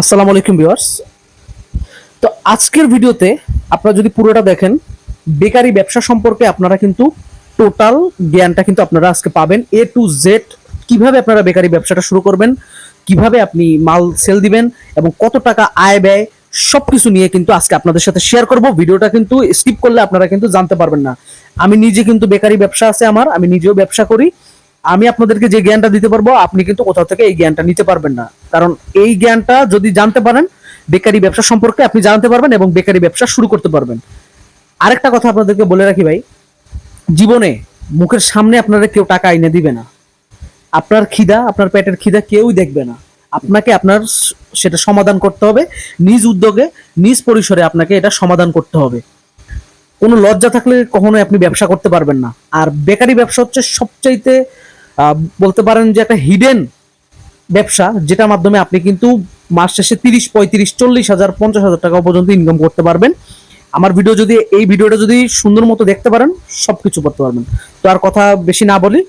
আসসালামু আলাইকুম ভিউয়ার্স। তো আজকের ভিডিওতে আপনারা যদি পুরোটা দেখেন, বেকারি ব্যবসা সম্পর্কে আপনারা কিন্তু টোটাল জ্ঞানটা কিন্তু আপনারা আজকে পাবেন। এ টু জেড কীভাবে আপনারা বেকারি ব্যবসাটা শুরু করবেন, কীভাবে আপনি মাল সেল দিবেন এবং কত টাকা আয় ব্যয় সবকিছু নিয়ে কিন্তু আজকে আপনাদের সাথে শেয়ার করব। ভিডিওটা কিন্তু স্কিপ করলে আপনারা কিন্তু জানতে পারবেন না। আমি নিজে কিন্তু বেকারি ব্যবসা আছে আমার, আমি নিজেও ব্যবসা করি। আমি আপনাদেরকে যে জ্ঞানটা দিতে পারব, আপনি কিন্তু কোথাও থেকে এই জ্ঞানটা নিতে পারবেন না। কারণ এই জ্ঞানটা যদি জানতে পারেন, বেকারি ব্যবসা সম্পর্কে আপনি জানতে পারবেন এবং বেকারি ব্যবসা শুরু করতে পারবেন। আরেকটা কথা আপনাদেরকে বলে রাখি ভাই, জীবনে মুখের সামনে আপনারা কেউ টাকা এনে দিবে না। আপনার খিদা, আপনার পেটের খিদা কেউই দেখবে না। আপনাকে আপনার সেটা সমাধান করতে হবে। নিজ উদ্যোগে, নিজ পরিসরে আপনাকে এটা সমাধান করতে হবে। কোনো লজ্জা থাকলে কখনোই আপনি ব্যবসা করতে পারবেন না। আর বেকারি ব্যবসা হচ্ছে সবচাইতে বলতে পারেন যে একটা হিডেন ব্যবসা, যেটার মাধ্যমে আপনি কিন্তু মাস শেষে তিরিশ, পঁয়ত্রিশ, চল্লিশ হাজার, পঞ্চাশ হাজার টাকা পর্যন্ত ইনকাম করতে পারবেন। আমার ভিডিও যদি, এই ভিডিওটা যদি সুন্দর মতো দেখতে পারেন সব কিছু করতে পারবেন। তো আর কথা বেশি না বলি,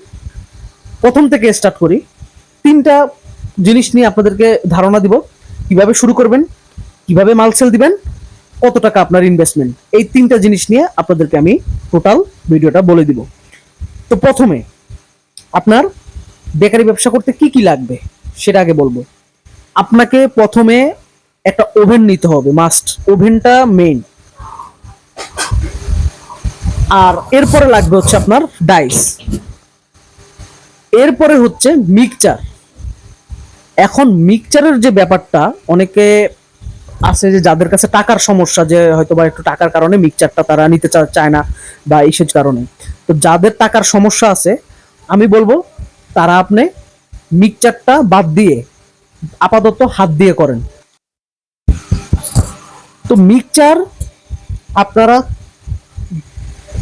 প্রথম থেকে স্টার্ট করি। তিনটা জিনিস নিয়ে আপনাদেরকে ধারণা দিব, কীভাবে শুরু করবেন, কীভাবে মাল সেল দিবেন, কত টাকা আপনার ইনভেস্টমেন্ট এই তিনটা জিনিস নিয়ে আপনাদেরকে আমি টোটাল ভিডিওটা বলে দিব। তো প্রথমে আপনার বেকারি ব্যবসা করতে কি কি লাগবে? সেটা আগে বলব। আপনাকে প্রথমে একটা ওভেন নিতে হবে মাস্ট ওভেনটা মেইন আর এরপরে লাগবে হচ্ছে আপনার ডাইস এরপরে হচ্ছে মিক্সচার এখন মিক্সচারের যে ব্যাপারটা, অনেকে আছে যে যাদের কাছে টাকার সমস্যা, যে হয়তো বা একটু টাকার কারণে মিক্সচারটা তারা নিতে চায় না বা এইসব কারণে। তো যাদের টাকার সমস্যা আছে আমি বলব, তারা আপনি মিক্সচারটা বাদ দিয়ে আপাতত হাত দিয়ে করেন। তো মিক্সচার আপনারা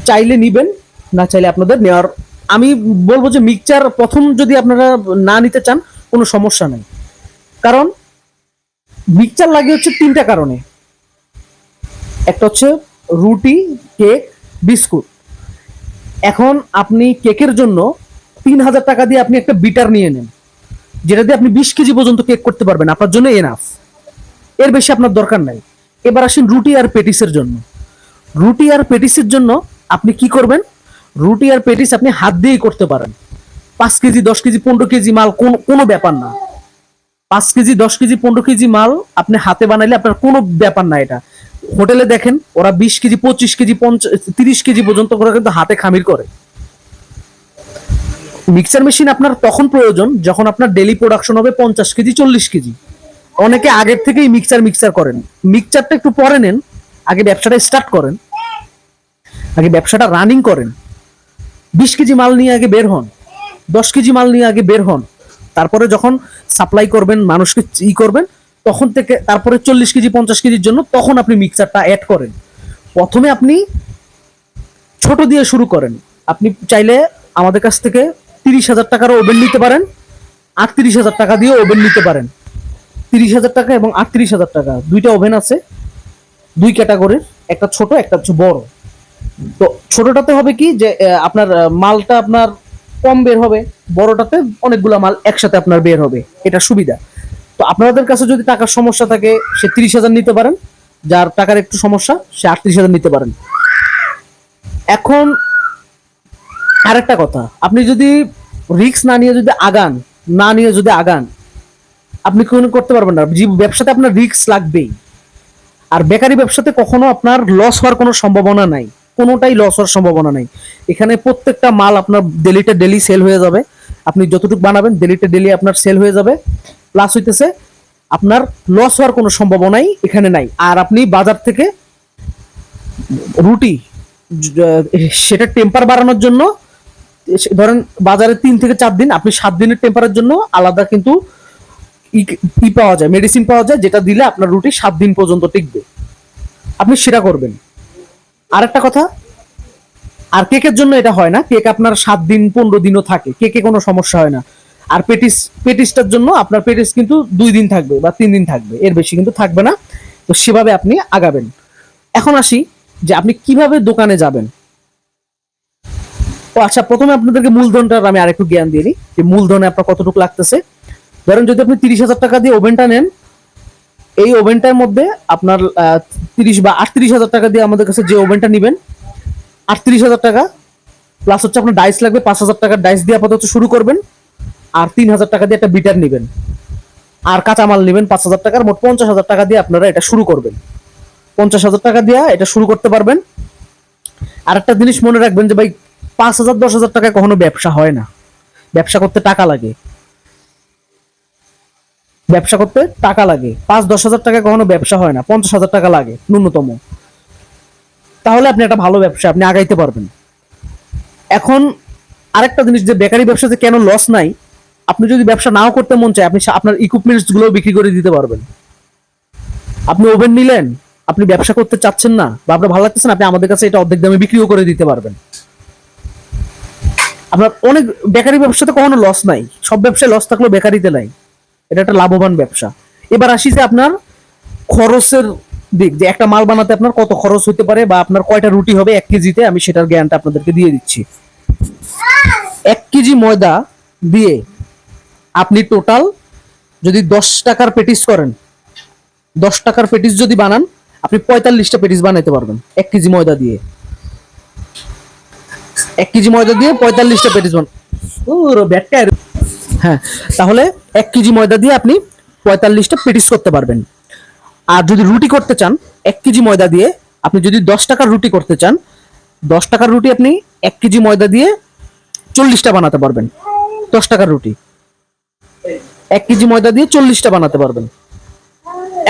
চাইলে নিবেন, না চাইলে আপনাদের নেওয়ার। আমি বলব যে মিক্সচার প্রথম যদি আপনারা না নিতে চান, কোনো সমস্যা নেই। কারণ মিক্সচার লাগে হচ্ছে তিনটা কারণে। একটা হচ্ছে রুটি, কেক, বিস্কুট। এখন আপনি কেকের জন্য তিন হাজার টাকা দিয়ে আপনি একটা বিটার নিয়ে নেন, যেটা দিয়ে আপনি বিশ কেজি পর্যন্ত কেক করতে পারবেন। আপনার জন্য এনাফ এর বেশি আপনার দরকার নাই। এবার আসেন রুটি আর পেটিসের জন্য। রুটি আর পেটিসের জন্য আপনি কি করবেন? রুটি আর পেটিস আপনি হাত দিয়েই করতে পারেন। পাঁচ কেজি, দশ কেজি, পনেরো কেজি মাল কোন কোনো ব্যাপার না। পাঁচ কেজি, দশ কেজি, পনেরো কেজি মাল আপনি হাতে বানাইলে আপনার কোনো ব্যাপার না এটা। হোটেলে দেখেন, ওরা বিশ কেজি, পঁচিশ কেজি পঞ্চাশ তিরিশ কেজি পর্যন্ত ওরা কিন্তু হাতে খামির করে। মিক্সার মেশিন আপনার তখন প্রয়োজন, যখন আপনার ডেলি প্রোডাকশন হবে পঞ্চাশ কেজি, চল্লিশ কেজি। অনেকে আগের থেকেই মিক্সার মিক্সার করেন। মিক্সচারটা একটু পরে নেন, আগে ব্যবসাটা স্টার্ট করেন। আগে ব্যবসাটা রানিং করেন। বিশ কেজি মাল নিয়ে আগে বের হন। দশ কেজি মাল নিয়ে আগে বের হন। তারপরে যখন সাপ্লাই করবেন, মানুষকে ই করবেন, তখন থেকে তারপরে চল্লিশ কেজি, পঞ্চাশ কেজির জন্য তখন আপনি মিক্সারটা অ্যাড করেন। প্রথমে আপনি ছোট দিয়ে শুরু করেন। আপনি চাইলে আমাদের কাছ থেকে তিরিশ হাজার টাকার ওভেন নিতে পারেন, আটত্রিশ হাজার টাকা দিয়ে ওভেন নিতে পারেন। তিরিশ হাজার টাকা এবং আটত্রিশ হাজার টাকা, দুইটা ওভেন আছে, দুই ক্যাটাগরির, একটা ছোট, একটা হচ্ছে বড়। তো ছোটটাতে হবে কি যে আপনার মালটা আপনার কম বের হবে, বড়টাতে অনেকগুলা মাল একসাথে আপনার বের হবে, এটা সুবিধা। তো আপনাদের কাছে যদি টাকার সমস্যা থাকে, সে তিরিশ হাজার নিতে পারেন, যার টাকার একটু সমস্যা, সে আটত্রিশ হাজার নিতে পারেন। এখন আরেকটা কথা, আপনি যদি রিস্ক না নিয়ে যদি আগান, না নিয়ে যদি আগান, আপনি কোনো করতে পারবেন না। যে ব্যবসাতে আপনার রিক্স লাগবেই। আর বেকারি ব্যবসাতে কখনো আপনার লস হওয়ার কোনো সম্ভাবনা নাই। কোনোটাই লস হওয়ার সম্ভাবনা নাই। এখানে প্রত্যেকটা মাল আপনার ডেলিতে ডেলি সেল হয়ে যাবে। আপনি যতটুকু বানাবেন ডেলিতে ডেলি আপনার সেল হয়ে যাবে। প্লাস হইতেছে, আপনার লস হওয়ার কোনো সম্ভাবনাই এখানে নাই। আর আপনি বাজার থেকে রুটি সেটা টেম্পার বাড়ানোর জন্য ধরেন বাজারে তিন থেকে চার দিন, আপনি সাত দিনের টেম্পারের জন্য আলাদা কিন্তু ই- পাওয়া যায় মেডিসিন পাওয়া যায়, যেটা দিলে আপনার রুটি সাত দিন পর্যন্ত টিকবে। আপনি সেটা করবেন। আরেকটা কথা, আর কেকের জন্য এটা হয় না, কেক আপনার সাত দিন, পনেরো দিনও থাকে, কেকে কোনো সমস্যা হয় না। আর পেটিস, পেটিসটার জন্য আপনার পেটিস কিন্তু দুই দিন থাকবে বা তিন দিন থাকবে, এর বেশি কিন্তু থাকবে না। তো সেভাবে আপনি আগাবেন। এখন আসি যে আপনি কীভাবে দোকানে যাবেন। ও আচ্ছা প্রথমে আপনাদেরকে মূলধনটার আমি আরেকটু জ্ঞান দিয়ে দিই যে মূলধনে আপনার কতটুকু লাগতেছে। ধরেন যদি আপনি তিরিশ হাজার টাকা দিয়ে ওভেনটা নেন, এই ওভেনটার মধ্যে আপনার তিরিশ বা আটত্রিশ হাজার টাকা দিয়ে আমাদের কাছে যে ওভেনটা নেবেন, আটত্রিশ হাজার টাকা প্লাস হচ্ছে আপনার ডাইস লাগবে পাঁচ হাজার টাকার ডাইস দিয়ে আপাতত শুরু করবেন, আর তিন হাজার টাকা দিয়ে একটা বিটার নেবেন। আর কাঁচামাল নেবেন পাঁচ হাজার টাকার, মোট পঞ্চাশ হাজার টাকা দিয়ে আপনারা এটা শুরু করবেন। পঞ্চাশ হাজার টাকা দিয়ে এটা শুরু করতে পারবেন। আর একটা জিনিস মনে রাখবেন যে ভাই পাঁচ হাজার, দশ হাজার টাকায় কখনো ব্যবসা হয় না। ব্যবসা করতে টাকা লাগে। ব্যবসা করতে টাকা লাগে। পাঁচ, দশ হাজার টাকা কখনো ব্যবসা হয় না। পঞ্চাশ হাজার টাকা লাগে, ন্যূনতম। তাহলে আপনি একটা ভালো ব্যবসা, আপনি আগাইতে পারবেন। এখন আরেকটা জিনিস, যে বেকারি ব্যবসাতে কেন লস নাই, আপনি যদি ব্যবসা নাও করতে মন চায়, আপনি আপনার ইকুইপমেন্টসগুলো বিক্রি করে দিতে পারবেন। আপনি ওভেন নিলেন, আপনি ব্যবসা করতে চাচ্ছেন না, বা আপনার ভালো লাগতেছে না, আপনি আমাদের কাছে এটা অর্ধেক দামে বিক্রিও করে দিতে পারবেন। আপনার অনেক বেকারি ব্যবসাতে কখনো লস নাই। সব ব্যবসায় লস থাকলেও বেকারিতে নাই। এটা একটা লাভবান ব্যবসা। এবার আসি যে আপনার খরচের দিক, যে একটা মাল বানাতে আপনার কত খরচ হতে পারে বা আপনার কয়টা রুটি হবে এক কেজিতে, আমি সেটার জ্ঞানটা আপনাদেরকে দিয়ে দিচ্ছি। এক কেজি ময়দা দিয়ে আপনি টোটাল যদি দশ টাকার পেটিস করেন, দশ টাকার পেটিস যদি বানান, আপনি পঁয়তাল্লিশটা পেটিস বানাইতে পারবেন, এক কেজি ময়দা দিয়ে। এক কেজি ময়দা দিয়ে পঁয়তাল্লিশটা পেটিস বান ও ব্যাটটা হ্যাঁ তাহলে এক কেজি ময়দা দিয়ে আপনি পঁয়তাল্লিশটা পেটিস করতে পারবেন। আর যদি রুটি করতে চান এক কেজি ময়দা দিয়ে আপনি যদি দশ টাকার রুটি করতে চান দশ টাকার রুটি আপনি এক কেজি ময়দা দিয়ে চল্লিশটা বানাতে পারবেন। দশ টাকার রুটি। এক কেজি ময়দা দিয়ে চল্লিশটা বানাতে পারবেন।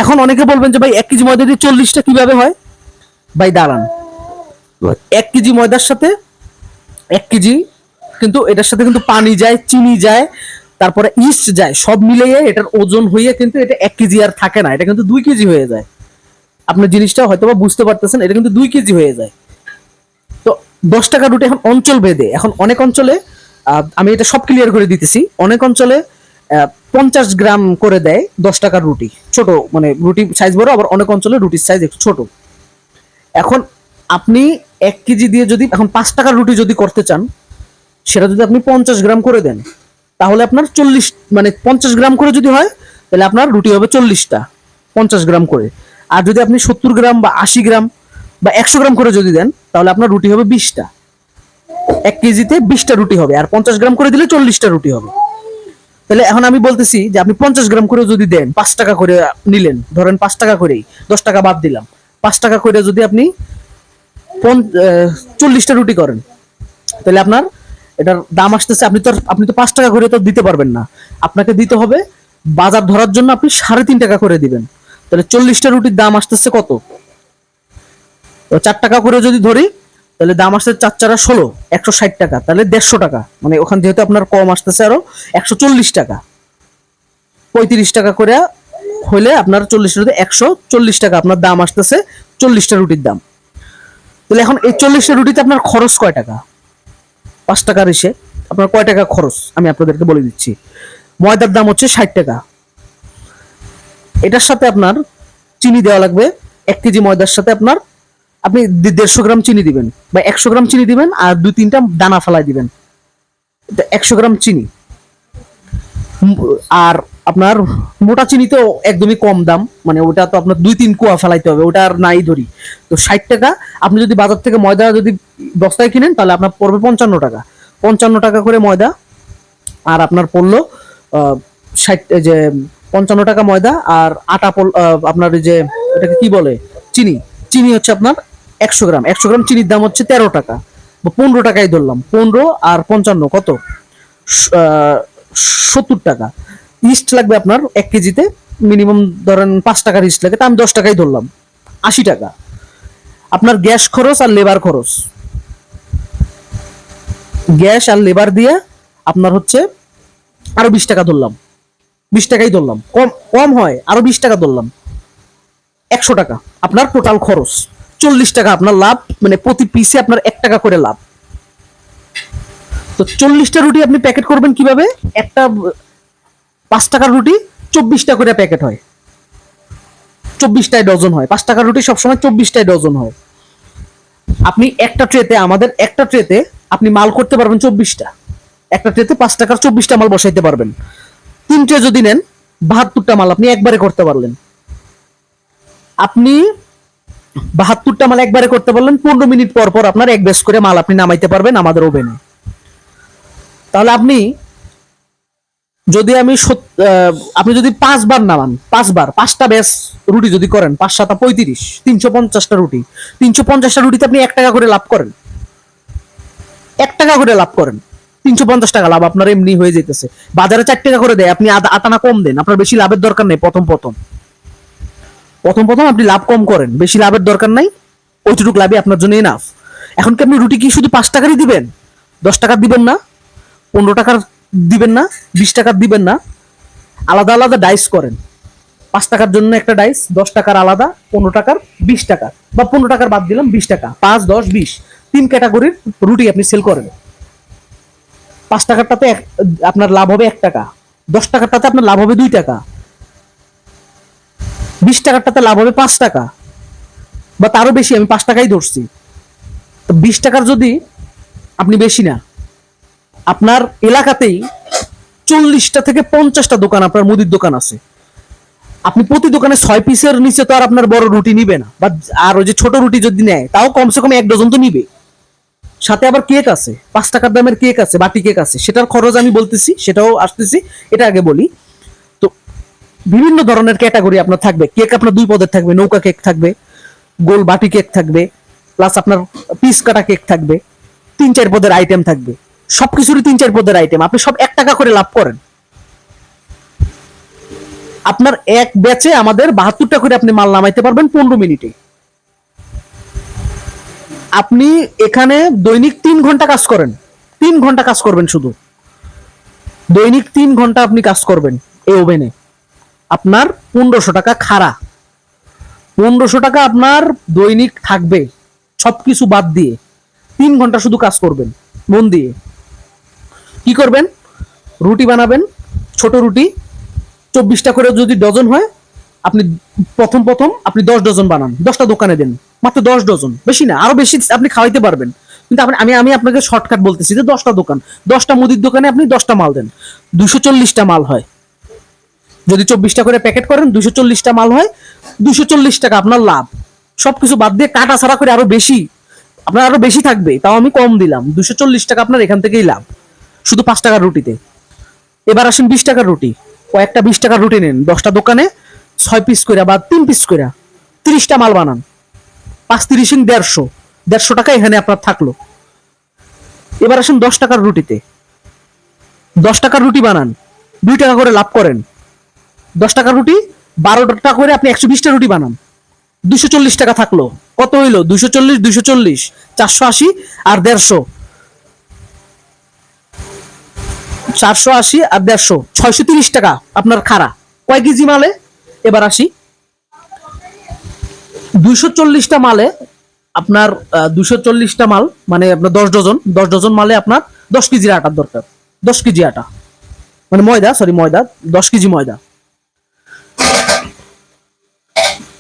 এখন অনেকে বলবেন যে ভাই এক কেজি ময়দা দিয়ে চল্লিশটা কীভাবে হয়? ভাই দাঁড়ান। এক কেজি ময়দার সাথে এক কেজি, কিন্তু এটার সাথে কিন্তু পানি যায়, চিনি যায়, তারপরে ইস্ট যায়, সব মিলিয়ে এটার ওজন হয়ে কিন্তু এটা এক কেজি আর থাকে না, এটা কিন্তু দুই কেজি হয়ে যায়। আপনার জিনিসটা হয়তো বা বুঝতে পারতেছেন, এটা কিন্তু দুই কেজি হয়ে যায়। তো দশ টাকা রুটি এখন অঞ্চল ভেদে, এখন অনেক অঞ্চলে আমি এটা সব ক্লিয়ার করে দিতেছি, অনেক অঞ্চলে পঞ্চাশ গ্রাম করে দেয় দশ টাকার রুটি, ছোট মানে রুটি সাইজ বড়, আবার অনেক অঞ্চলে রুটির সাইজ একটু ছোট। এখন আপনি এক কেজি দিয়ে যদি, এখন পাঁচ টাকার রুটি যদি করতে চান, সেটা যদি আপনি পঞ্চাশ গ্রাম করে দেন, তাহলে আপনার চল্লিশ মানে পঞ্চাশ গ্রাম করে যদি হয়, তাহলে আপনার রুটি হবে চল্লিশটা, পঞ্চাশ গ্রাম করে। আর যদি আপনি সত্তর গ্রাম বা আশি গ্রাম বা একশো গ্রাম করে যদি দেন, তাহলে আপনার রুটি হবে বিশটা। এক কেজিতে বিশটা রুটি হবে, আর পঞ্চাশ গ্রাম করে দিলে চল্লিশটা রুটি হবে। তাহলে এখন আমি বলতেছি যে আপনি পঞ্চাশ গ্রাম করে যদি দেন, পাঁচ টাকা করে নিলেন, ধরেন পাঁচ টাকা করেই, দশ টাকা বাদ দিলাম, পাঁচ টাকা করে যদি আপনি চল্লিশটা রুটি করেন। তাহলে আপনার এটার দাম আসতেছে, আপনি তো আপনি তো পাঁচ টাকা করে তো দিতে পারবেন না। আপনাকে দিতে হবে, বাজার ধরার জন্য আপনি সাড়ে তিন টাকা করে দিবেন। তাহলে চল্লিশটা রুটির দাম আসতেছে কত? চার টাকা করে যদি ধরি, তাহলে দাম আসছে চার চারা ষোলো, একশো ষাট টাকা, তাহলে দেড়শো টাকা। মানে ওখান যেহেতু আপনার কম আসতেছে আরও, একশো চল্লিশ টাকা। পঁয়ত্রিশ টাকা করে হলে আপনার চল্লিশ রুটি একশো চল্লিশ টাকা, আপনার দাম আসতেছে চল্লিশটা রুটির দাম। তাহলে এখন এই চল্লিশটা রুটিতে আপনার খরচ কয় টাকা? পাঁচ টাকার এসে আপনার কয় টাকা খরচ? আমি আপনাদেরকে বলে দিচ্ছি। ময়দার দাম হচ্ছে ষাট টাকা। এটার সাথে আপনার চিনি দেওয়া লাগবে। এক কেজি ময়দার সাথে আপনার, আপনি দেড়শো গ্রাম চিনি দিবেন বা একশো গ্রাম চিনি দিবেন আর দুই তিনটা দানা ফেলাই দিবেন। একশো গ্রাম চিনি। আর আপনার মোটা চিনি তো একদমই কম দাম মানে ওটা তো আপনার দুই তিন কুয়া ফেলাইতে হবে, ওটা আর নাই ধরি। তো ষাট টাকা, আপনি যদি বাজার থেকে ময়দা যদি বস্তায় কিনেন, তাহলে আপনার পড়বে পঞ্চান্ন টাকা। পঞ্চান্ন টাকা করে ময়দা, আর আপনার পড়ল ষাট যে পঞ্চান্ন টাকা ময়দা, আর আটা পড়ল- আপনার যে, এটাকে কি বলে? চিনি। চিনি হচ্ছে আপনার একশো গ্রাম। একশো গ্রাম চিনির দাম হচ্ছে তেরো টাকা। বা পনেরো টাকাই ধরলাম, পনেরো আর পঞ্চান্ন, কত? সত্তর টাকা। ইস্ট লাগবে আপনার এক কেজিতে মিনিমাম ধরেন পাঁচ টাকার ইস্ট লাগে, তা আমি দশ টাকাই ধরলাম, আশি টাকা। আপনার গ্যাস খরচ আর লেবার খরচ। গ্যাস আর লেবার দিয়ে আপনার হচ্ছে আরও বিশ টাকা ধরলাম, বিশ টাকাই ধরলাম, কম কম হয়, আরও বিশ টাকা ধরলাম, একশো টাকা। আপনার টোটাল খরচ, চল্লিশ টাকা আপনার লাভ মানে প্রতি পিসে আপনার এক টাকা করে লাভ। তো চল্লিশটা রুটি আপনি প্যাকেট করবেন কীভাবে? একটা পাঁচ টাকার রুটি চব্বিশটা করে প্যাকেট হয়। চব্বিশটায় ডজন হয়। পাঁচ টাকার রুটি সবসময় চব্বিশটায় ডজন হয়। আপনি একটা ট্রেতে আমাদের একটা ট্রেতে আপনি মাল করতে পারবেন চব্বিশটা। একটা ট্রেতে পাঁচ টাকার চব্বিশটা মাল বসাইতে পারবেন। তিন ট্রে যদি নেন, বাহাত্তরটা মাল আপনি একবারে করতে পারলেন। আপনি বাহাত্তরটা মাল একবারে করতে পারলেন, পনেরো মিনিট পর পর আপনার এক বেশ করে মাল আপনি নামাইতে পারবেন আমাদের ওভেনে তাহলে আপনি যদি আমি আপনি যদি পাঁচবার নামান, পাঁচবার, পাঁচটা ব্যাস রুটি যদি করেন, পাঁচ সাতা পঁয়ত্রিশ, তিনশো পঞ্চাশটা রুটি, তিনশো পঞ্চাশটা রুটিতে আপনি এক টাকা করে লাভ করেন। এক টাকা করে লাভ করেন। তিনশো পঞ্চাশ টাকা লাভ আপনার এমনি হয়ে যেতেছে বাজারে চার টাকা করে দেয়, আপনি আটানা কম দেন, আপনার বেশি লাভের দরকার নেই প্রথম প্রথম। প্রথম প্রথম আপনি লাভ কম করেন, বেশি লাভের দরকার নাই, ওইটুকু লাভই আপনার জন্য এনাফ এখন কি আপনি রুটি কি শুধু পাঁচ টাকারই দিবেন? দশ টাকার দিবেন না, পনেরো টাকার দিবেন না, বিশ টাকার দিবেন না। আলাদা আলাদা ডাইস করেন। পাঁচ টাকার জন্য একটা ডাইস দশ টাকার আলাদা, পনেরো টাকার বিশ টাকা। বা পনেরো টাকার বাদ দিলাম বিশ টাকা। পাঁচ, দশ, বিশ। তিন ক্যাটাগরির রুটি আপনি সেল করেন। পাঁচ টাকারটাতে এক- আপনার লাভ হবে এক টাকা। দশ টাকারটাতে আপনার লাভ হবে দুই টাকা। বিশ টাকারটাতে লাভ হবে পাঁচ টাকা। বা তারও বেশি, আমি পাঁচ টাকাই ধরছি। তো বিশ টাকার যদি আপনি বেশি না আপনার এলাকাতেই চল্লিশটা থেকে পঞ্চাশটা দোকান আপনার মুদির দোকান আছে। আপনি প্রতি দোকানে ছয় পিসের নিচে তো আর আপনার বড় রুটি নিবে না। বা আর ওই যে ছোট রুটি যদি নেয়, তাও কমসে কম এক ডজন তো নিবে। সাথে আবার কেক আছে, পাঁচ টাকার দামের কেক আছে, বাটি কেক আছে। সেটার খরচ আমি বলতেছি, সেটাও আসতেছি, এটা আগে বলি। তো বিভিন্ন ধরনের ক্যাটাগরি আপনার থাকবে। কেক আপনার দুই পদের থাকবে, নৌকা কেক থাকবে, গোল বাটি কেক থাকবে, প্লাস আপনার পিস কাটা কেক থাকবে, তিন চার পদের আইটেম থাকবে। সবকিছুরই তিন চার পদের আইটেম আপনি সব এক টাকা করে লাভ করেন। আপনার এক ব্যাচে আমাদের বাহাত্তরটা করে আপনি মাল নামাইতে পারবেন পনেরো মিনিটে। আপনি এখানে দৈনিক তিন ঘণ্টা কাজ করেন। তিন ঘণ্টা কাজ করবেন শুধু। দৈনিক তিন ঘণ্টা আপনি কাজ করবেন এই ওভেনে আপনার পনেরোশো টাকা খাড়া। পনেরোশো টাকা আপনার দৈনিক থাকবে। সবকিছু বাদ দিয়ে তিন ঘণ্টা শুধু কাজ করবেন, মন দিয়ে। কি করবেন? রুটি বানাবেন, ছোট রুটি, চব্বিশটা করে যদি ডজন হয়, আপনি প্রথম প্রথম আপনি দশ ডজন বানান, দশটা দোকানে দেন, মাত্র দশ ডজন, বেশি না, আরও বেশি আপনি খাওয়াইতে পারবেন। কিন্তু আমি আমি আপনাকে শর্টকাট বলতেছি যে দশটা দোকান, দশটা মুদির দোকানে আপনি দশটা মাল দেন দুশো চল্লিশটা মাল হয়। যদি চব্বিশটা করে প্যাকেট করেন দুশো চল্লিশটা মাল হয় দুশো চল্লিশ টাকা আপনার লাভ। সবকিছু বাদ দিয়ে কাটা ছাড়া করে আরও বেশি, আপনার আরও বেশি থাকবে, তাও আমি কম দিলাম দুশো চল্লিশ টাকা আপনার এখান থেকেই লাভ। শুধু পাঁচ টাকার রুটিতে। এবার আসেন বিশ টাকার রুটি। কয়েকটা বিশ টাকার রুটি নেন। দশটা দোকানে ছয় পিস করে বা তিন পিস করে তিরিশটা মাল বানান। পাঁচ তিরিশ ইন দেড়শো। দেড়শো টাকা এখানে আপনার থাকল। এবার আসেন দশ টাকার রুটিতে। দশ টাকার রুটি বানান। দুই টাকা করে লাভ করেন। দশ টাকার রুটি বারো টাকা করে আপনি একশো বিশটা রুটি বানান। দুশো চল্লিশ টাকা থাকল। কত হইল? দুশো চল্লিশ দুশো চল্লিশ, চারশো আশি আর দেড়শো। চারশো আশি আর দেড়শো। ছয়শো তিরিশ টাকা আপনার খাড়া। কয় কেজি মালে? এবার আসি। দুইশো চল্লিশটা মালে আপনার দুশো চল্লিশটা মাল মানে আপনার দশ ডজন। দশ ডজন মালে আপনার দশ কেজির আটার দরকার। দশ কেজি আটা। মানে ময়দা সরি ময়দা। দশ কেজি ময়দা।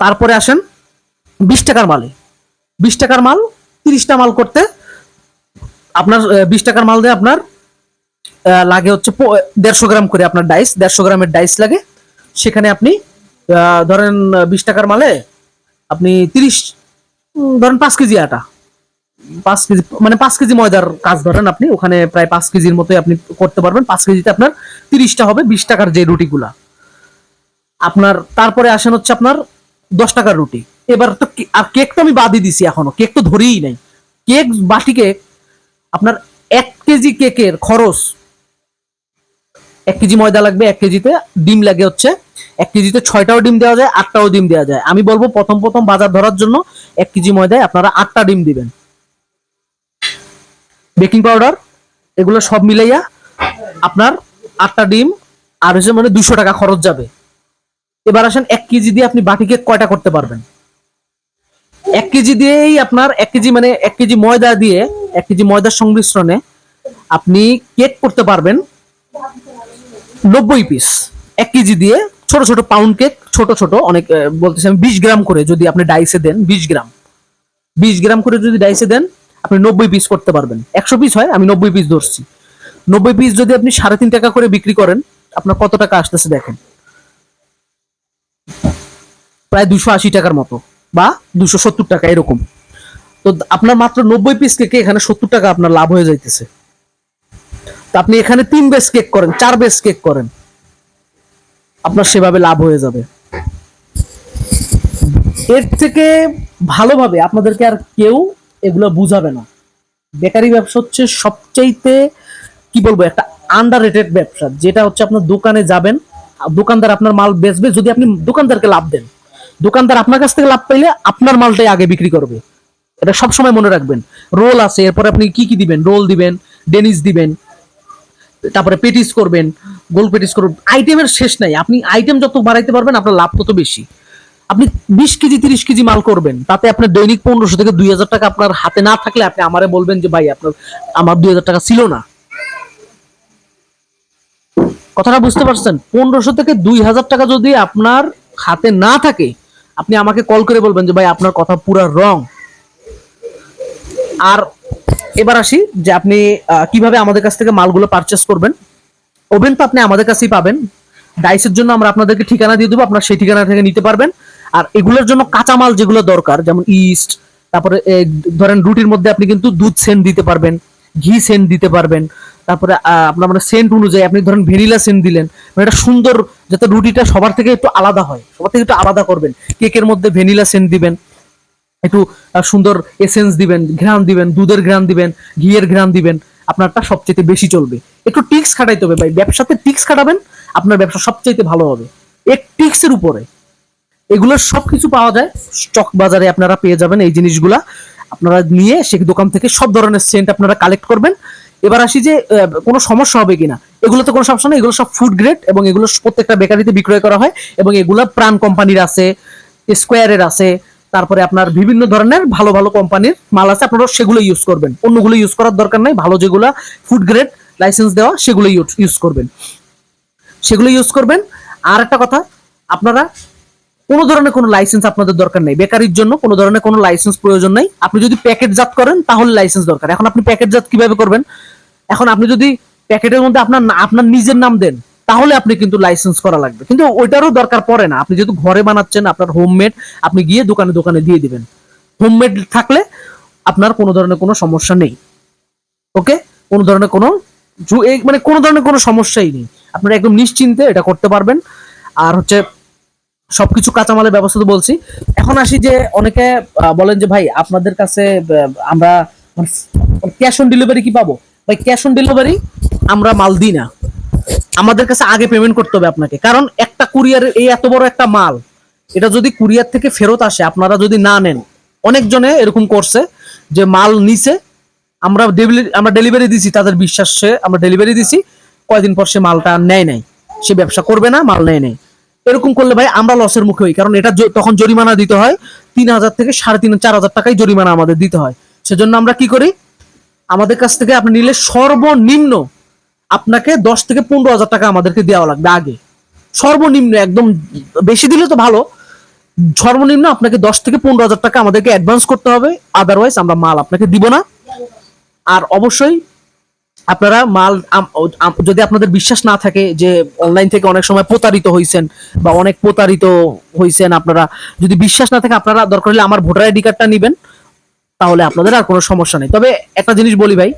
তারপরে আসেন বিশ টাকার মালে। বিশ টাকার মাল, তিরিশটা মাল করতে আপনার বিশ টাকার মাল দিয়ে আপনার লাগে হচ্ছে দেড়শো গ্রাম করে আপনার ডাইস দেড়শো গ্রামের ডাইস লাগে। সেখানে আপনি ধরেন বিশ টাকার মালে আপনি তিরিশ ধরেন পাঁচ কেজি আটা। পাঁচ কেজি মানে পাঁচ কেজি ময়দার কাজ ধরেন আপনি, ওখানে প্রায় পাঁচ কেজির মতোই আপনি করতে পারবেন। পাঁচ কেজিতে আপনার তিরিশটা হবে, বিশ টাকার যে রুটিগুলা। আপনার, তারপরে আসেন হচ্ছে আপনার দশ টাকার রুটি। এবার তো আর কেক তো আমি বাদই দিছি এখনও, কেক তো ধরেই নাই। কেক বাটি কেক আপনার এক কেজি কেকের খরচ এক কেজি ময়দা লাগবে এক কেজিতে, ডিম লাগে হচ্ছে এক কেজিতে ছয়টাও ডিম দেওয়া যায়, আটটাও ডিম দেওয়া যায়। আমি বলব প্রথম প্রথম বাজার ধরার জন্য এক কেজি ময়দায় আপনারা আটটা ডিম দিবেন। বেকিং পাউডার, এগুলো সব মিলাইয়া আপনার আটটা ডিম, আর হচ্ছে মানে দুশো টাকা খরচ যাবে। এবার আসেন এক কেজি দিয়ে আপনি বাটি কেক কয়টা করতে পারবেন? এক কেজি দিয়েই আপনার এক কেজি মানে এক কেজি ময়দা দিয়ে, এক কেজি ময়দার সংমিশ্রণে আপনি কেক করতে পারবেন। নব্বই পিস এক কেজি দিয়ে ছোট ছোট পাউন্ড কেক ছোট ছোট, অনেক বলতেছি আমি বিশ গ্রাম করে যদি আপনি ডাইসে দেন, বিশ গ্রাম। বিশ গ্রাম করে যদি ডাইসে দেন, আপনি নব্বই পিস করতে পারবেন। একশো পিস হয়, আমি নব্বই পিস ধরছি। নব্বই পিস যদি আপনি সাড়ে তিন টাকা করে বিক্রি করেন, আপনার কত টাকা আসতেছে দেখেন। প্রায় দুশো আশি টাকার মতো বা দুশো সত্তর টাকা এরকম। তো আপনার মাত্র নব্বই পিস কেকে এখানে সত্তর টাকা আপনার লাভ হয়ে যাইতেছে। আপনি এখানে তিন বেস কেক করেন, চার বেস কেক করেন। আপনার সেভাবে লাভ হয়ে যাবে। এর থেকে ভালোভাবে আপনাদেরকে আর কেউ এগুলো বুঝাবে না। বেকারি ব্যবসা হচ্ছে সবচাইতে, কি বলব, একটা আন্ডার রেটেড ব্যবসা, যেটা হচ্ছে আপনার দোকানে যাবেন, দোকানদার আপনার মাল বেচবে, যদি আপনি দোকানদারকে লাভ দেন। দোকানদার আপনার কাছ থেকে লাভ পাইলে আপনার মালটাই আগে বিক্রি করবে। এটা সবসময় মনে রাখবেন। রোল আছে, এরপরে আপনি কি কি দিবেন? রোল দিবেন, ডেনিস দিবেন তারপরে পেটিস করবেন গোল পেটিস করবেন আইটেমের শেষ নাই। আপনি আইটেম যত বাড়াইতে পারবেন, আপনার লাভ তত বেশি। আপনি বিশ কেজি, তিরিশ কেজি মাল করবেন, তাতে আপনার দৈনিক পনেরোশো থেকে দুই হাজার টাকা আপনার হাতে না থাকলে আপনি আমারে বলবেন যে, ভাই, আপনার, আমার দুই হাজার টাকা ছিল না। কথাটা বুঝতে পারছেন? পনেরোশো থেকে দুই হাজার টাকা যদি আপনার হাতে না থাকে, আপনি আমাকে কল করে বলবেন যে, ভাই, আপনার কথা পুরা রং আর এবার আসি যে আপনি কীভাবে আমাদের কাছ থেকে মালগুলো পারচেস করবেন। ওভেন তো আপনি আমাদের কাছেই পাবেন। ডাইসের জন্য আমরা আপনাদেরকে ঠিকানা দিয়ে দেবো, আপনার সেই ঠিকানা থেকে নিতে পারবেন। আর এগুলোর জন্য কাঁচামাল যেগুলো দরকার, যেমন ইস্ট তারপরে ধরেন রুটির মধ্যে আপনি কিন্তু দুধ সেন্ট দিতে পারবেন, ঘি সেন্ট দিতে পারবেন। তারপরে আপনার মানে সেন্ট অনুযায়ী আপনি ধরেন ভ্যানিলা সেন্ট দিলেন মানে এটা সুন্দর যাতে রুটিটা সবার থেকে একটু আলাদা হয়, সবার থেকে একটু আলাদা করবেন। কেকের মধ্যে ভ্যানিলা সেন্ট দিবেন একটু সুন্দর এসেন্স দিবেন, ঘ্রাণ দিবেন, দুধের ঘ্রাণ দিবেন, ঘিয়ের ঘ্রাণ দিবেন, আপনারটা সবচেয়ে বেশি চলবে। একটু টিক্স খাটাইতে হবে ভাই, ব্যবসাতে টিক্স খাটাবেন, আপনার ব্যবসা সবচাইতে ভালো হবে। এক টিক্সের উপরে, এগুলো সবকিছু পাওয়া যায়, স্টক বাজারে আপনারা পেয়ে যাবেন এই জিনিসগুলা। আপনারা নিয়ে সেই দোকান থেকে সব ধরনের সেন্ট আপনারা কালেক্ট করবেন। এবার আসি যে কোনো সমস্যা হবে কিনা। এগুলো তো কোনো সমস্যা নেই, এগুলো সব ফুড গ্রেড এবং এগুলো প্রত্যেকটা বেকারিতে বিক্রয় করা হয় এবং এগুলো প্রাণ কোম্পানির আছে স্কোয়ারের আছে তারপরে আপনার বিভিন্ন ধরনের ভালো ভালো কোম্পানির মাল আছে আপনারা সেগুলো ইউজ করবেন। অন্যগুলো ইউজ করার দরকার নাই, ভালো যেগুলো ফুড গ্রেড লাইসেন্স দেওয়া সেগুলো ইউজ করবেন। সেগুলো ইউজ করবেন। আর একটা কথা, আপনারা কোনো ধরনের কোনো লাইসেন্স আপনাদের দরকার নেই। বেকারির জন্য কোনো ধরনের কোনো লাইসেন্স প্রয়োজন নেই। আপনি যদি প্যাকেটজাত করেন, তাহলে লাইসেন্স দরকার। এখন আপনি প্যাকেটজাত কীভাবে করবেন? এখন আপনি যদি প্যাকেটের মধ্যে আপনার আপনার নিজের নাম দেন তাহলে আপনি কিন্তু লাইসেন্স করা লাগবে। কিন্তু ওইটারও দরকার পড়ে না। আপনি যেহেতু ঘরে বানাচ্ছেন, আপনার হোমমেড আপনি গিয়ে দোকানে দোকানে দিয়ে দিবেন। হোমমেড থাকলে আপনার কোনো ধরনের কোনো সমস্যা নেই। ওকে কোনো ধরনের কোনো মানে কোনো ধরনের কোনো সমস্যাই নেই। আপনারা একদম নিশ্চিন্তে এটা করতে পারবেন। আর হচ্ছে সবকিছু কাঁচামালের ব্যবস্থা তো বলছি। এখন আসি যে অনেকে বলেন যে, ভাই, আপনাদের কাছে আমরা ক্যাশ অন ডেলিভারি কি পাবো? ভাই ক্যাশ অন ডেলিভারি আমরা মাল দিই না। আমাদের কাছে আগে পেমেন্ট করতে হবে আপনাকে। কারণ একটা কুরিয়ারের এই এত বড় একটা মাল, এটা যদি কুরিয়ার থেকে ফেরত আসে, আপনারা যদি না নেন, অনেকজনে এরকম করছে যে মাল নিছে, আমরা আমরা ডেলিভারি দিছি, তাদের বিশ্বাসে আমরা ডেলিভারি দিছি, কয়দিন পর সে মালটা নেয় নাই। সে ব্যবসা করবে না, মাল নেয় নাই। এরকম করলে ভাই আমরা লসের মুখে হই, কারণ এটা তখন জরিমানা দিতে হয়, তিন হাজার থেকে সাড়ে তিন, চার হাজার টাকাই জরিমানা আমাদের দিতে হয়। সেজন্য আমরা কি করি? আমাদের কাছ থেকে আপনি নিলে সর্বনিম্ন আপনাকে দশ থেকে পনেরো হাজার টাকা আমাদেরকে দেওয়া লাগবে আগে। সর্বনিম্ন একদম বেশি দিলে তো ভালো। সর্বনিম্ন আপনাকে দশ থেকে পনেরো হাজার টাকা আমাদেরকে অ্যাডভান্স করতে হবে। আদারওয়াইজ আমরা মাল আপনাকে দিব না। আর অবশ্যই আপনারা মাল যদি আপনাদের বিশ্বাস না থাকে যে অনলাইন থেকে অনেক সময় প্রতারিত হয়েছেন বা অনেক প্রতারিত হয়েছেন আপনারা, যদি বিশ্বাস না থাকে আপনারা দরকার হলে আমার ভোটার আইডি কার্ডটা নেবেন। তাহলে আপনাদের আর কোনো সমস্যা নেই। তবে একটা জিনিস বলি ভাই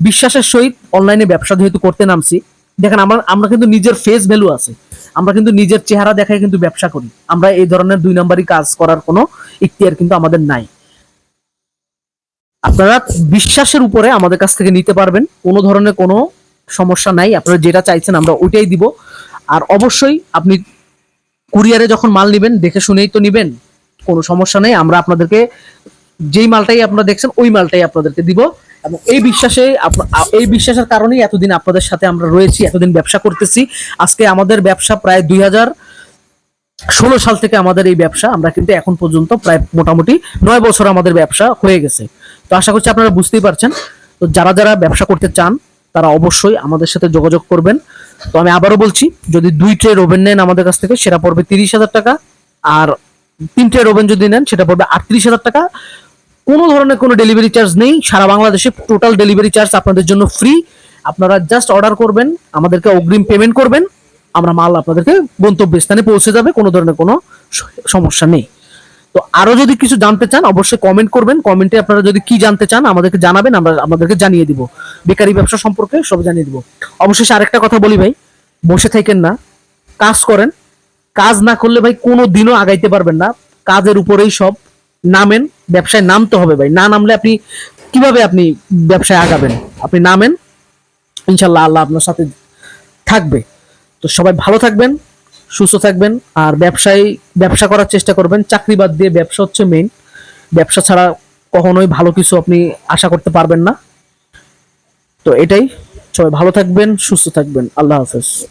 বিশ্বাসের সহিত অনলাইনে ব্যবসা যেহেতু করতে নামছি, দেখেন আমরা আমরা কিন্তু নিজের ফেস ভ্যালু আছে। আমরা কিন্তু নিজের চেহারা দেখায় কিন্তু ব্যবসা করি। আমরা এই ধরনের দুই নাম্বারই কাজ করার কোনো ইখতিয়ার কিন্তু আমাদের নাই। আপনারা বিশ্বাসের উপরে আমাদের কাছ থেকে নিতে পারবেন, কোনো ধরনের কোনো সমস্যা নাই। আপনারা যেটা চাইছেন আমরা ওইটাই দিব। আর অবশ্যই আপনি কুরিয়ারে যখন মাল নেবেন, দেখে শুনেই তো নেবেন, কোনো সমস্যা নেই। আমরা আপনাদেরকে যেই মালটাই আপনারা দেখছেন, ওই মালটাই আপনাদেরকে দিব। এবং এই বিশ্বাসে এই বিশ্বাসের কারণেই এতদিন আপনাদের সাথে আমরা রয়েছি, এতদিন ব্যবসা করতেছি। আজকে আমাদের ব্যবসা প্রায় দুই হাজার ষোলো সাল থেকে আমাদের এই ব্যবসা, আমরা কিন্তু এখন পর্যন্ত প্রায় মোটামুটি নয় বছর আমাদের ব্যবসা হয়ে গেছে। তো আশা করছি আপনারা বুঝতেই পারছেন। তো যারা যারা ব্যবসা করতে চান, তারা অবশ্যই আমাদের সাথে যোগাযোগ করবেন। তো আমি আবারও বলছি, যদি দুই ট্রে ওভেন নেন আমাদের কাছ থেকে, সেটা পড়বে তিরিশ হাজার টাকা। আর তিন ট্রে ওভেন যদি নেন, সেটা পড়বে আটত্রিশ হাজার টাকা। কোনো ধরনের কোনো ডেলিভারি চার্জ নেই। সারা বাংলাদেশে টোটাল ডেলিভারি চার্জ আপনাদের জন্য ফ্রি আপনারা জাস্ট অর্ডার করবেন, আমাদেরকে অগ্রিম পেমেন্ট করবেন। আমরা মাল আপনাদেরকে গন্তব্যস্থানে পৌঁছে যাবে, কোনো ধরনের কোনো সমস্যা নেই। তো আরও যদি কিছু জানতে চান, অবশ্যই কমেন্ট করবেন। কমেন্টে আপনারা যদি কি জানতে চান, আমাদেরকে জানাবেন, আমরা আমাদেরকে জানিয়ে দিব। বেকারি ব্যবসা সম্পর্কে সব জানিয়ে দিব। অবশেষে আরেকটা কথা বলি ভাই, বসে থাকেন না, কাজ করেন। কাজ না করলে ভাই কোনো দিনও আগাইতে পারবেন না। কাজের উপরেই সব। নামেন, ব্যবসায় নামতে হবে ভাই। না নামলে আপনি কীভাবে আপনি ব্যবসায় আগাবেন? আপনি নামেন, ইনশাল্লাহ আল্লাহ আপনার সাথে থাকবে। তো সবাই ভালো থাকবেন, সুস্থ থাকবেন, আর ব্যবসায়, ব্যবসা করার চেষ্টা করবেন। চাকরি বাদ দিয়ে ব্যবসা হচ্ছে মেইন ব্যবসা ছাড়া কখনোই ভালো কিছু আপনি আশা করতে পারবেন না। তো এটাই। সবাই ভালো থাকবেন, সুস্থ থাকবেন। আল্লাহ হাফেজ।